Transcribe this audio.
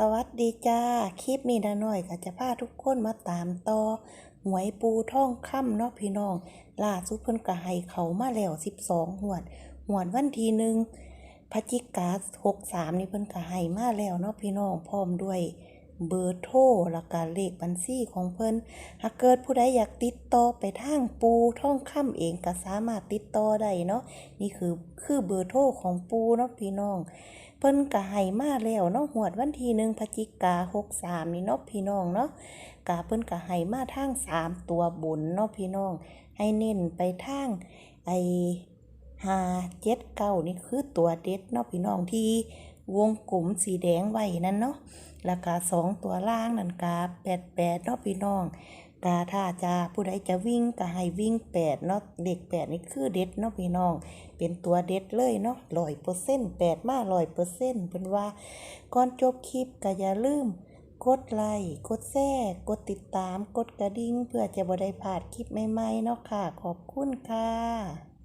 สวัสดีจ้า คลิปนี้นะหน่อยก็จะพาทุกคนมาตามต่อหวยปูท่องค่ำเนาะพี่น้องล่าสุดเพิ่นก็ให้เขามาแล้ว12หวด หวดวันทีหนึ่งพจิกา63นี่เพิ่นก็ให้มาแล้วเนาะพี่น้องพร้อมด้วย เบอร์โทรแล้วก็เลขบัญชีของเพิ่นหากเกิดผู้ใดอยากติดต่อไปทางปูท่องค่ำเองก็สามารถติดต่อได้เนาะนี่คือคือเบอร์โทรของปูเนาะพี่น้อง เพิ่นก็ให้มาแล้วเนาะหวดวันที่หนึ่งพฤศจิกาหกสามนี่เนาะพี่น้องเนาะกาเพิ่นก็ให้มาทางสามตัวบนเนาะพี่น้อง ให้เน้นไปทางไอห้าเจ็ดเก้านี่คือตัวเด็ดเนาะพี่น้องที่ วงกลมสีแดงไว้นั่นเนาะแล้วก็สองตัวล่างนั่นกาแปดแปดเนาะพี่น้องกาถ้าจะผู้ใดจะวิ่งก็ให้วิ่งแปดเนาะเด็กแปดนี่คือเด็ดเนาะพี่น้อง เป็นตัวเด็ดเลยเนาะร้อยเปอร์เซ็นต์แปดมาร้อยเปอร์เซ็นต์เป็นว่าก่อนจบคลิปก็อย่าลืมกดไลค์ กดแชร์ กดติดตาม กดกระดิ่ง เพื่อจะบ่ได้พลาดคลิปใหม่ๆเนาะค่ะ ขอบคุณค่ะ